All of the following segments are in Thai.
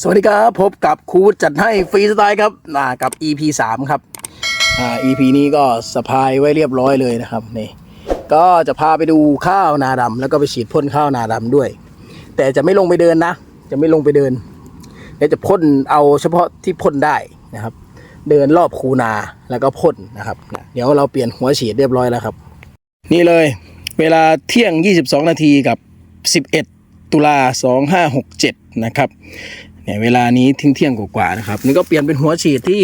สวัสดีครับพบกับครูจัดให้ฟรีสไตล์ครับอ่ากับ EP 3 ครับอ่า EP นี้ก็สะพายไว้เรียบร้อยเลยนะครับนี่ก็จะพาไปดูข้าวนาดำแล้วก็ไปฉีดพ่นข้าวนาดำด้วย แต่จะไม่ลงไปเดินนะ จะไม่ลงไปเดินเดี๋ยวจะพ่นเอาเฉพาะที่พ่นได้นะครับ เดินรอบคูนาแล้วก็พ่นนะครับเดี๋ยวเราเปลี่ยนหัวฉีดเรียบร้อยแล้วครับ นี่เลย เวลาเที่ยง 22 นาทีกับ 11 ตุลา2567 นะครับ เนี่ยเวลานี้ทิ้งเที่ยงกว่าๆนะครับ นี่ก็เปลี่ยนเป็นหัวฉีดที่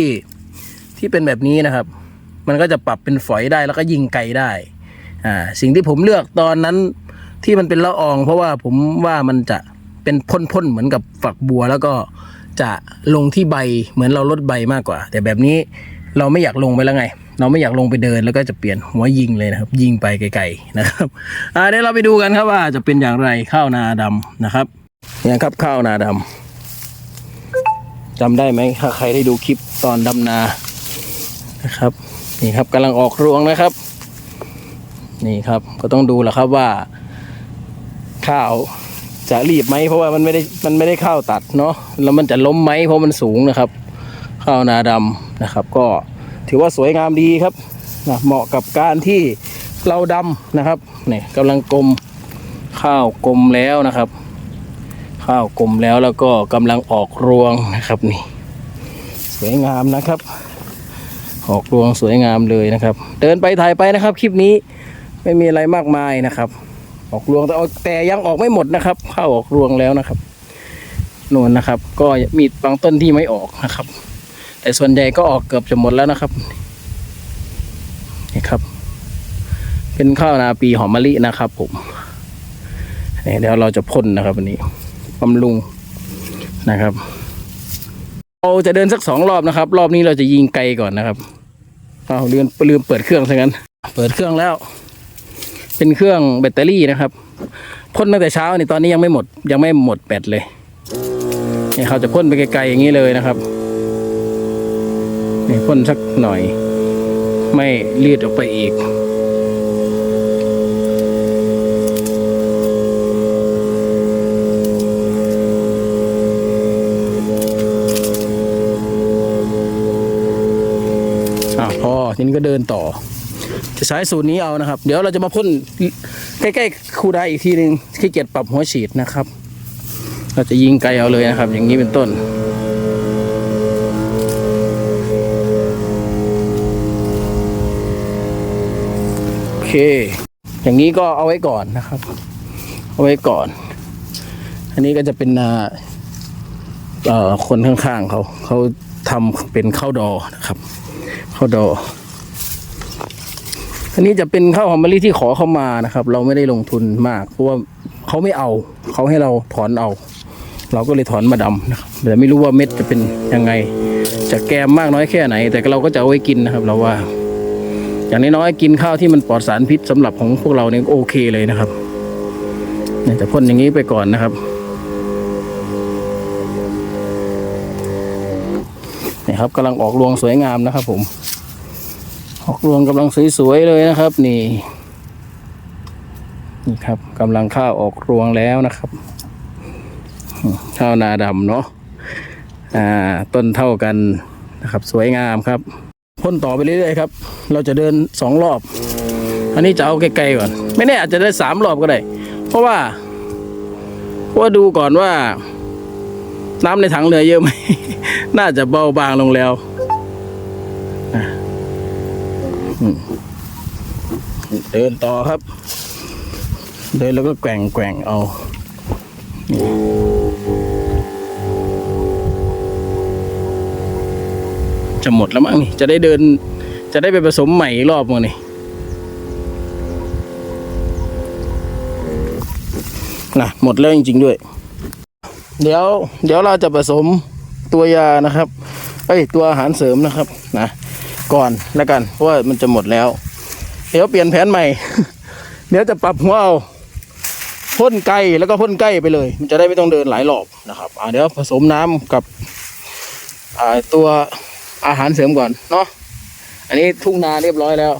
ที่เป็นแบบนี้นะครับ มันก็จะปรับเป็นฝอยได้แล้วก็ยิงไกลได้อ่าสิ่งที่ผมเลือกตอนนั้นที่มันเป็นละออง เพราะว่าผมว่ามันจะเป็นพ่นๆเหมือนกับฝักบัว แล้วก็จะลงที่ใบเหมือนเราลดใบมากกว่า แต่แบบนี้เราไม่อยากลงไปแล้วไง เราไม่อยากลงไปเดินแล้วก็จะเปลี่ยนหัวยิงเลยนะครับ ยิงไปไกลๆนะครับอ่าเดี๋ยวเราไปดูกันครับว่าจะเป็นอย่างไรข้าวนาดำนะครับเนี่ยครับข้าวนาดำ จำได้ไหมถ้าใครได้ดูคลิปตอนดำนานะครับ นี่ครับกำลังออกรวงนะครับ นี่ครับก็ต้องดูแหละครับว่า ข้าวจะรีบไหมเพราะว่ามันไม่ได้มันไม่ได้ข้าวตัดเนาะแล้วมันจะล้มไหมเพราะมันสูงนะครับ ข้าวนาดำนะครับ ก็ถือว่าสวยงามดีครับนะเหมาะกับการที่เราดำนะครับนี่กำลังกลมข้าวกลมแล้วนะครับ ข้าวกลมแล้วแล้วก็กำลังออกรวงนะครับนี่ สวยงามนะครับ ออกรวงสวยงามเลยนะครับ เดินไปถ่ายไปนะครับคลิปนี้ไม่มีอะไรมากมายนะครับ ออกรวงแต่เอาแต่ยังออกไม่หมดนะครับ ข้าวออกรวงแล้วนะครับนวลนะครับ ก็มีบางต้นที่ไม่ออกนะครับ แต่ส่วนใหญ่ก็ออกเกือบจะหมดแล้วนะครับนี่ครับ เป็นข้าวนาปีหอมมะลินะครับผมเดี๋ยวเราจะพ่นนะครับวันนี้ บำรุงนะครับเราจะเดินสักสองรอบนะครับ รอบนี้เราจะยิงไกลก่อนนะครับเอาลืมลืมเปิดเครื่องซะงั้น เปิดเครื่องแล้ว เป็นเครื่องแบตเตอรี่นะครับพ่นตั้งแต่เช้านี่ตอนนี้ยังไม่หมด ยังไม่หมดแบตเลยนี่เขาจะพ่นไปไกลๆอย่างนี้เลยนะครับนี่พ่นสักหน่อย ไม่รีดออกไปอีก อ่าพอทีนี้ก็เดินต่อ จะใช้สูตรนี้เอานะครับ เดี๋ยวเราจะมาพ่นใกล้ๆคูได้อีกทีหนึ่งขี้เกียจปรับหัวฉีดนะครับ เราจะยิงไกลเอาเลยนะครับ อย่างนี้เป็นต้นโอเค อย่างนี้ก็เอาไว้ก่อนนะครับ เอาไว้ก่อน อันนี้ก็จะเป็นนาเอ่อคนข้างๆเขาเขาทำเป็นข้าวดอนะครับ ข้าวดอ อันนี้จะเป็นข้าวหอมมะลิที่ขอเข้ามานะครับ เราไม่ได้ลงทุนมาก เพราะว่าเขาไม่เอา เขาให้เราถอนเอา เราก็เลยถอนมาดำนะครับแต่ไม่รู้ว่าเม็ดจะเป็นยังไง จะแกมมากน้อยแค่ไหน แต่เราก็จะเอาไว้กินนะครับ เราว่า อย่างน้อยๆกินข้าวที่มันปลอดสารพิษสำหรับของพวกเราเนี่ยโอเคเลยนะครับเนี่ยจะพ่นอย่างนี้ไปก่อนนะครับ นี่ครับกำลังออกรวงสวยงามนะครับ ผม ออกรวงกำลังสวยๆเลยนะครับ นี่นี่ครับกำลังข้าวออกรวงแล้วนะครับ ข้าวนาดำเนาะอ่าต้นเท่ากันนะครับ สวยงามครับพ่นต่อไปเรื่อยๆครับ เราจะเดินสองรอบ อันนี้จะเอาไกลๆก่อน ไม่แน่อาจจะได้สามรอบก็ได้ เพราะว่าว่าดูก่อนว่า น้ำในถังเหลือเยอะไหม น่าจะเบาบางลงแล้วเดินต่อครับ เดินแล้วก็แกว่งแกว่งเอาจะหมดแล้วมั้งนี่ จะได้เดิน จะได้ไปผสมใหม่อีกรอบมั้งนี่ น่ะ หมดแล้วจริงๆด้วย เดี๋ยว เดี๋ยวเราจะผสม ตัวยานะครับเอ้ยตัวอาหารเสริมนะครับนะก่อนแล้วกัน เพราะว่ามันจะหมดแล้ว เดี๋ยวเปลี่ยนแผนใหม่ เดี๋ยวจะปรับหัวเอาพ่นไกลแล้วก็พ่นใกล้ไปเลย มันจะได้ไม่ต้องเดินหลายรอบนะครับอ่าเดี๋ยวผสมน้ำกับอ่าตัวอาหารเสริมก่อนเนาะอันนี้ทุ่งนาเรียบร้อยแล้ว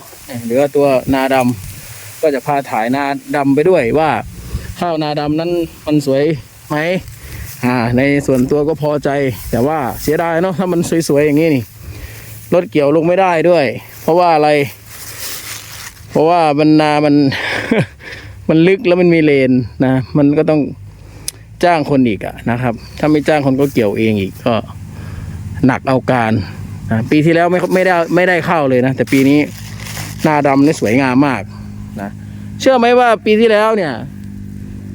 เหลือตัวนาดำก็จะพาถ่ายนาดำไปด้วยว่าข้าวนาดำนั้นมันสวยไหม อ่าในส่วนตัวก็พอใจ แต่ว่าเสียดายเนาะถ้ามันสวยๆอย่างนี้นี่รถเกี่ยวลงไม่ได้ด้วย เพราะว่าอะไร เพราะว่ามันนามัน มันลึกแล้วมันมีเลนนะ มันก็ต้องจ้างคนอีกอะนะครับ ถ้าไม่จ้างคนก็เกี่ยวเองอีกก็หนักเอาการนะปีที่แล้วไม่ไม่ได้ไม่ได้เข้าเลยนะ แต่ปีนี้นาดำนี่สวยงามมากนะเชื่อไหมว่าปีที่แล้วเนี่ย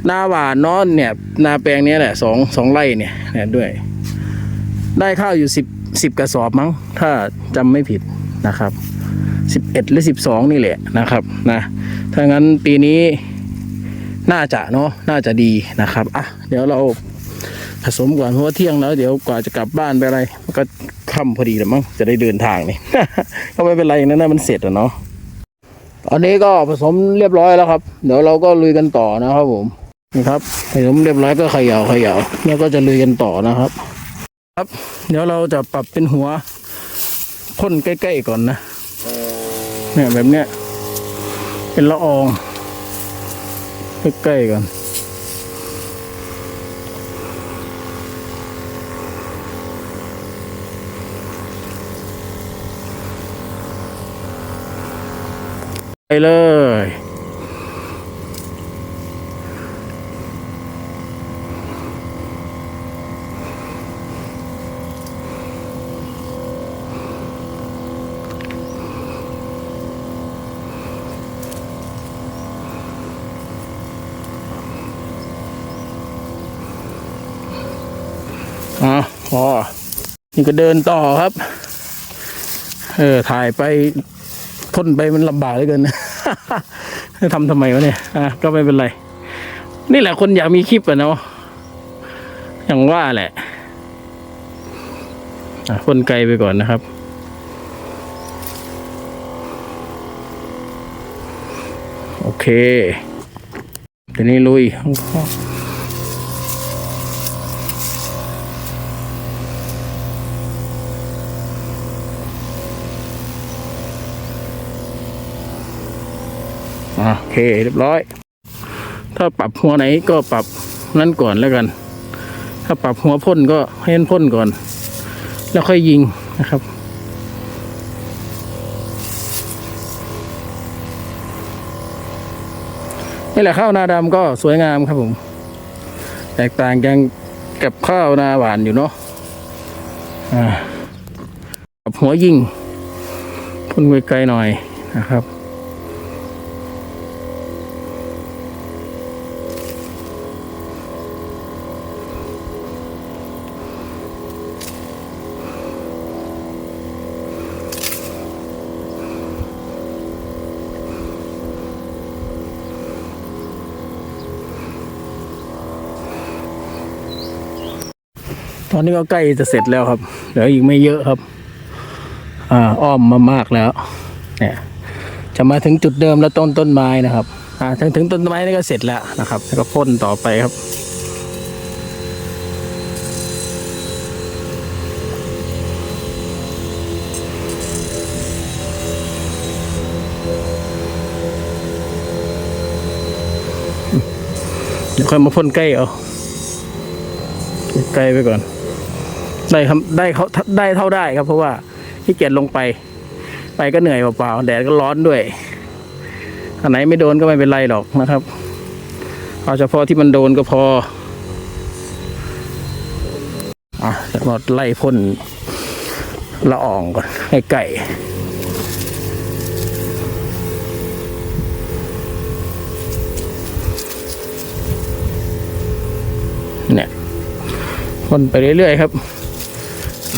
นาหวานนอนเนี่ย นาแปลงนี้แหละสองสองไร่เนี่ยเนี่ยด้วย ได้ข้าวอยู่สิบสิบกระสอบมั้ง ถ้าจำไม่ผิดนะครับสิบเอ็ดหรือสิบสองนี่แหละนะครับนะถ้างั้นปีนี้น่าจะเนาะน่าจะดีนะครับอะเดี๋ยวเราผสมก่อนเพราะว่าเที่ยงแล้ว เดี๋ยวกว่าจะกลับบ้านไปอะไรมันก็ค่ำพอดีแล้วมั้งจะได้เดินทางนี่ ก็ไม่เป็นไรนะนะมันเสร็จอะเนาะตอนนี้ก็ผสมเรียบร้อยแล้วครับ เดี๋ยวเราก็ลุยกันต่อนะครับผม นี่ครับผมเรียบร้อยก็เขย่าเขย่าแล้วก็จะลุยกันต่อนะครับ ครับ เดี๋ยวเราจะปรับเป็นหัวพ่นใกล้ๆก่อนนะเนี่ยแบบเนี้ยเป็นละอองใกล้ๆก่อนไปเลย อะพอนี่ก็เดินต่อครับ เออ ถ่ายไปพ่นไปมันลำบากเหลือเกินทำทำไมวะเนี่ย อะ ก็ไม่เป็นไร นี่แหละคนอยากมีคลิปอะเนาะ อย่างว่าแหละอะพ่นไกลไปก่อนนะครับโอเค เดี๋ยวนี้ลุย โอเคเรียบร้อย ถ้าปรับหัวไหนก็ปรับนั้นก่อนแล้วกัน ถ้าปรับหัวพ่นก็ให้มันพ่นก่อน แล้วค่อยยิงนะครับนี่แหละข้าวนาดำก็สวยงามครับผม แตกต่างกันกับข้าวนาหวานอยู่เนาะอ่าปรับหัวยิงพ่นไกลๆหน่อยนะครับ อนนี้ก็ใกล้จะเสร็จแล้วครับ เหลืออีกไม่เยอะครับอ่าอ้อมมามากแล้ว เนี่ย จะมาถึงจุดเดิมแล้วต้นต้นไม้นะครับอ่าถึงถึงต้นไม้นี่ก็เสร็จแล้วนะครับ แล้วก็พ่นต่อไปครับเดี๋ยวค่อยมาพ่นใกล้เอาไกล้ไปก่อน ได้ครับได้เขาได้เท่าได้ครับ เพราะว่าขี้เกียจลงไป ไปก็เหนื่อยเปล่าๆแดดก็ร้อนด้วยอันไหนไม่โดนก็ไม่เป็นไรหรอกนะครับเอาเฉพาะที่มันโดนก็พออะจะมาไล่พ่นละอองก่อนให้ไก่เนี่ยพ่นไปเรื่อยๆครับ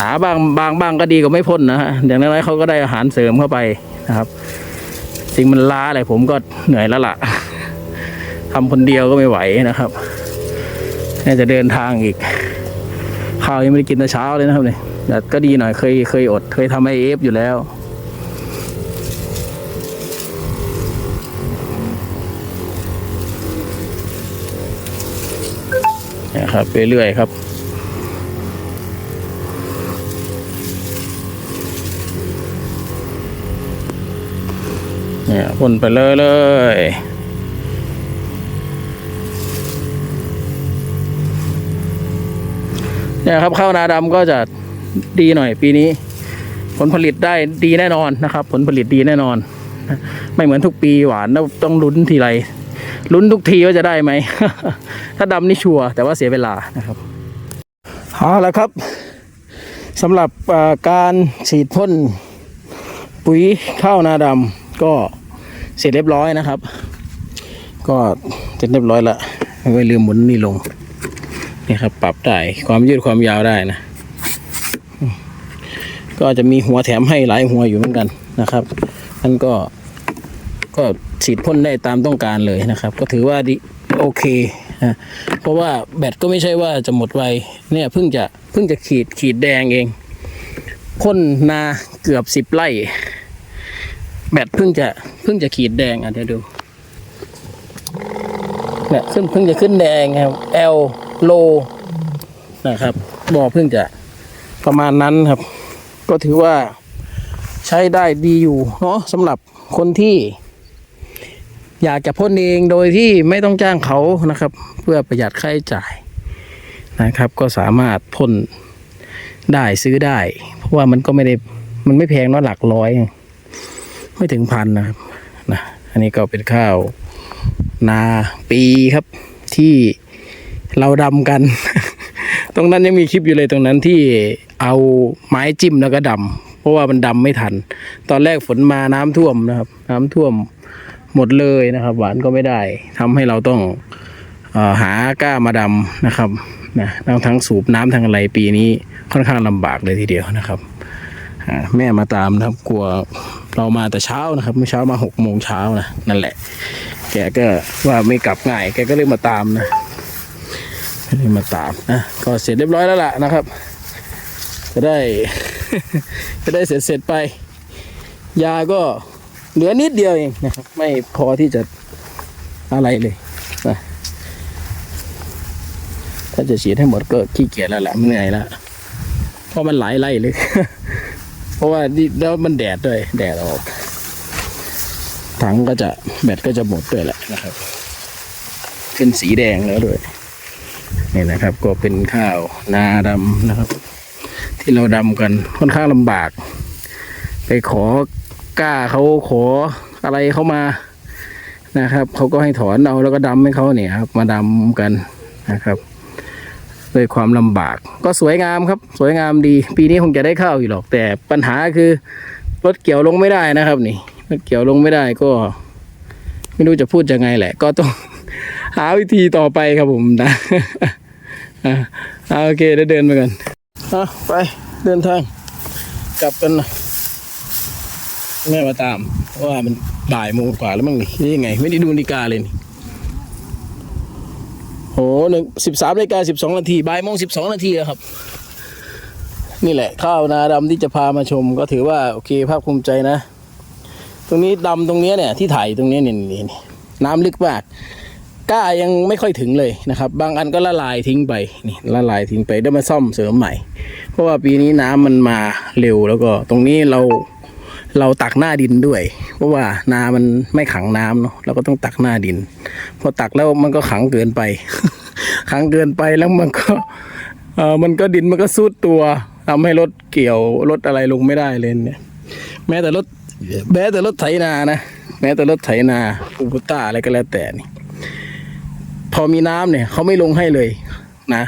หนาบางบางบางก็ดีกว่าไม่พ่นนะฮะอย่างน้อยๆเขาก็ได้อาหารเสริมเข้าไปนะครับสิ่งมันล้าอะไรผมก็เหนื่อยแล้วล่ะทำคนเดียวก็ไม่ไหวนะครับน่าจะเดินทางอีกข้าวยังไม่ได้กินแต่เช้าเลยนะครับเนี่ยแต่ก็ดีหน่อยเคยเคยอด เคยทำไอเอฟอยู่แล้วนะครับไปเรื่อยครับ เนี่ยพ่นไปเลยเลยเนี่ยครับข้าวนาดำก็จะดีหน่อยปีนี้ ผลผลิตได้ดีแน่นอนนะครับ ผลผลิตดีแน่นอน ไม่เหมือนทุกปีหวานต้องลุ้นทีไรลุ้นทุกทีว่าจะได้ไหม ถ้าดำนี่ชัวร์แต่ว่าเสียเวลานะครับเอาละครับสำหรับการฉีดพ่นปุ๋ยข้าวนาดำก็ เสร็จเรียบร้อยนะครับ ก็เสร็จเรียบร้อยละไม่ลืมหมุนนี่ลงนี่ครับ ปรับได้ความยืดความยาวได้นะ ก็จะมีหัวแถมให้หลายหัวอยู่เหมือนกันนะครับนั่นก็ก็ฉีดพ่นได้ตามต้องการเลยนะครับ ก็ถือว่าดีโอเคนะเพราะว่าแบตก็ไม่ใช่ว่าจะหมดไวเนี่ยเพิ่งจะเพิ่งจะขีดขีดแดงเองพ่นนาเกือบสิบไร่ แบตเพิ่งจะเพิ่งจะขีดแดงอะเดี๋ยวดูเนี่ยขึ้นเพิ่งจะขึ้นแดงครับ L low นะครับบอเพิ่งจะประมาณนั้นครับ ก็ถือว่าใช้ได้ดีอยู่เนาะสำหรับคนที่ อยากจะพ่นเองโดยที่ไม่ต้องจ้างเขานะครับ เพื่อประหยัดค่าใช้จ่ายนะครับ ก็สามารถพ่นได้ซื้อได้ เพราะว่ามันก็ไม่ได้มันไม่แพงเนาะหลักร้อย ไม่ถึงพันนะครับนะอันนี้ก็เป็นข้าวนาปีครับ ที่เราดำกัน ตรงนั้นยังมีคลิปอยู่เลยตรงนั้นที่เอาไม้จิ้มแล้วก็ดำเพราะว่ามันดำไม่ทัน ตอนแรกฝนมาน้ำท่วมนะครับ น้ำท่วมหมดเลยนะครับ หวานก็ไม่ได้ทำให้เราต้องอหาก้ามาดำนะครับนะทั้งทั้งสูบน้ำทางอะไรปีนี้ค่อนข้างลำบากเลยทีเดียวนะครับ แม่มาตามนะครับ กลัวเรามาแต่เช้านะครับ เมื่อเช้ามาหกโมงเช้านะนั่นแหละ แกก็ว่าไม่กลับง่าย แกก็เลยมาตามนะเลยมาตามนะก็เสร็จเรียบร้อยแล้วล่ะนะครับ จะได้ จะได้เสร็จเสร็จไป ยาก็เหลือนิดเดียวเองนะครับ ไม่พอที่จะอะไรเลยนะถ้าจะฉีดให้หมดก็ขี้เกียจแล้วแหละเหนื่อยแล้วเพราะมันหลายไร่เลย เพราะว่านี่แล้วมันแดดด้วย แดดออก ถังก็จะแบตก็จะหมดด้วยแหละนะครับ ขึ้นสีแดงแล้วด้วยนี่นะครับ ก็เป็นข้าวนาดำนะครับ ที่เราดำกันค่อนข้างลำบาก ไปขอกล้าเขาขออะไรเขามานะครับเขาก็ให้ถอนเอาแล้วก็ดำให้เขาเนี่ยครับ มาดำกันนะครับ ด้วยความลำบาก ก็สวยงามครับ สวยงามดี ปีนี้คงจะได้ข้าวอยู่หรอก แต่ปัญหาคือรถเกี่ยวลงไม่ได้นะครับ นี่รถเกี่ยวลงไม่ได้ก็ ไม่รู้จะพูดยังไงแหละ ก็ต้องหาวิธีต่อไปครับผมนะอะอะโอเคเดี๋ยวเดินไปกันอะไปเดินทาง กลับกันนะแม่มาตามว่ามันบ่ายโมงกว่าแล้วมั้งนี่นี่ยังไง ไม่ได้ดูนาฬิกาเลยนี่ โหหนึ่งสิบสามนาฬิกาสิบสองนาทีบ่ายโมงสิบสองนาทีแล้วครับ นี่แหละ ข้าวนาดำที่จะพามาชมก็ถือว่าโอเคภาคภูมิใจนะ ตรงนี้ดำตรงนี้เนี่ยที่ถ่ายตรงนี้เนี่ยนี่นี่น้ำลึกมากกล้ายังไม่ค่อยถึงเลยนะครับ บางอันก็ละลายทิ้งไปนี่ละลายทิ้งไปได้มาซ่อมเสริมใหม่ เพราะว่าปีนี้น้ำมันมาเร็วแล้วก็ตรงนี้เรา เราตักหน้าดินด้วย เพราะว่านามันไม่ขังน้ำเนาะเราก็ต้องตักหน้าดิน พอตักแล้วมันก็ขังเกินไป ขังเกินไปแล้วมันก็เออมันก็ดินมันก็ซุดตัวทำให้รถเกี่ยวรถอะไรลงไม่ได้เลยเนี่ย แม้แต่รถแม้แต่รถไถนานะแม้แต่รถไถนาอุปต้าอะไรก็แล้วแต่นี่ พอมีน้ำเนี่ยเขาไม่ลงให้เลย นะ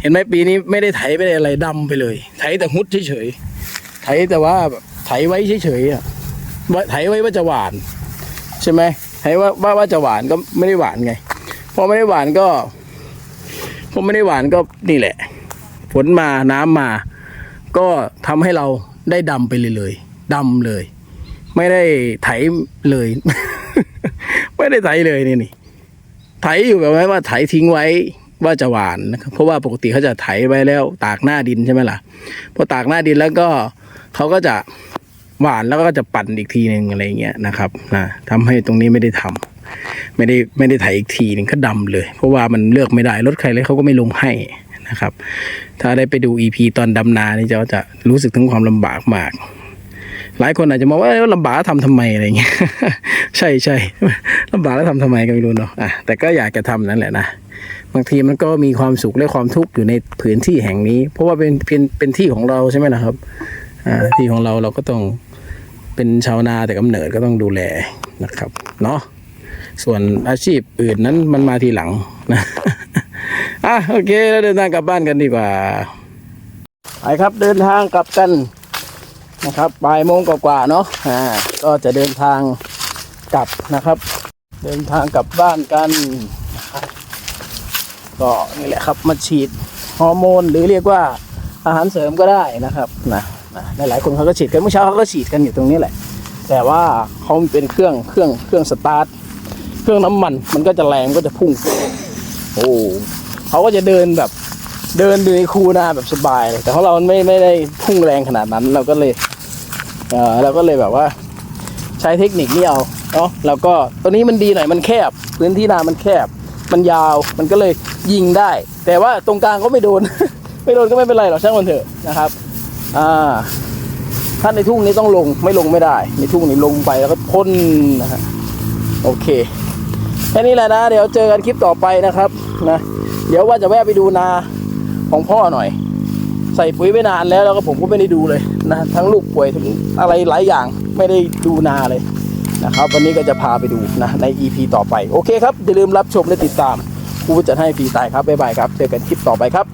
เห็นไหมปีนี้ไม่ได้ไถไม่ได้อะไรดำไปเลย ไถแต่หุดเฉยๆไถแต่ว่าแบบ ไถไว้เฉยๆอะไถไว้ว่าจะหวาน ใช่ไหมไถว่าว่าว่าจะหวานก็ไม่ได้หวานไง พอไม่ได้หวานก็พอไม่ได้หวานก็นี่แหละฝนมาน้ำมา ก็ทำให้เราได้ดำไปเลยเลยดำเลย ไม่ได้ไถเลย ไม่ได้ไถเลยนี่นี่ไถอยู่แบบว่าไถทิ้งไว้ว่าจะหวานนะครับเพราะว่าปกติเขาจะไถไว้แล้ว ตากหน้าดินใช่ไหมล่ะพอตากหน้าดินแล้วก็เขาก็จะ หวานแล้วก็จะปั่นอีกทีหนึ่งอะไรเงี้ยนะครับนะทำให้ตรงนี้ไม่ได้ทำไม่ได้ไม่ได้ไถอีกทีหนึ่งก็ดำเลย เพราะว่ามันเลือกไม่ได้รถใครเลยเขาก็ไม่ลงให้นะครับ ถ้าได้ไปดู EP ตอนดำนานี่จะจะรู้สึกถึงความลำบากมาก หลายคนอาจจะมองว่าลำบากทำทำไมอะไรเงี้ย ใช่ใช่ลำบากแล้วทำทำไมก็ไม่รู้เนาะอะแต่ก็อยากจะทำนั่นแหละนะบางทีมันก็มีความสุขและความทุกข์อยู่ในพื้นที่แห่งนี้ เพราะว่าเป็นเป็นเป็นที่ของเราใช่ไหมนะครับอ่าที่ของเราเราก็ต้อง เป็นชาวนาแต่กำเนิดก็ต้องดูแลนะครับ เนาะส่วนอาชีพอื่นนั้นมันมาทีหลังนะอะโอเคแล้วเดินทางกลับบ้านกันดีกว่าไปครับเดินทางกลับกันนะครับบ่ายโมงกว่าๆเนาะอ่าก็จะเดินทางกลับนะครับ เดินทางกลับบ้านกัน ก็นี่แหละครับมาฉีดฮอร์โมนหรือเรียกว่าอาหารเสริมก็ได้นะครับนะ หลายๆคนเขาก็ฉีดกันเมื่อเช้าเขาก็ฉีดกันอยู่ตรงนี้แหละ แต่ว่าเขาเป็นเครื่องเครื่องเครื่องสตาร์ทเครื่องน้ำมันมันก็จะแรงก็จะพุ่ง โอ้เขาก็จะเดินแบบเดินอยู่ในคูนาแบบสบายเลยแต่ของเราไม่ไม่ได้พุ่งแรงขนาดนั้น เราก็เลยเออเราก็เลยแบบว่า ใช้เทคนิคนี้เอาเนาะแล้วก็ตัวนี้มันดีหน่อยมันแคบ พื้นที่นามันแคบ มันยาวมันก็เลยยิงได้ แต่ว่าตรงกลางก็ไม่โดน ไม่โดนก็ไม่เป็นไรหรอกช่างมันเถอะนะครับ อ่าถ้าในทุ่งนี้ต้องลงไม่ลงไม่ได้ ในทุ่งนี้ลงไปแล้วก็พ่นนะฮะโอเคแค่นี้แหละนะ เดี๋ยวเจอกันคลิปต่อไปนะครับนะเดี๋ยวว่าจะแวะไปดูนาของพ่อหน่อย ใส่ปุ๋ยไปนานแล้วแล้วก็ผมก็ไม่ได้ดูเลยนะทั้งลูกป่วยทั้งอะไรหลายอย่างไม่ได้ดูนาเลยนะครับ วันนี้ก็จะพาไปดูนะใน EP ต่อไป โอเคครับ อย่าลืมรับชมและติดตามครูจัดให้ฟรีตายครับบ๊ายบายครับ เจอกันคลิปต่อไปครับ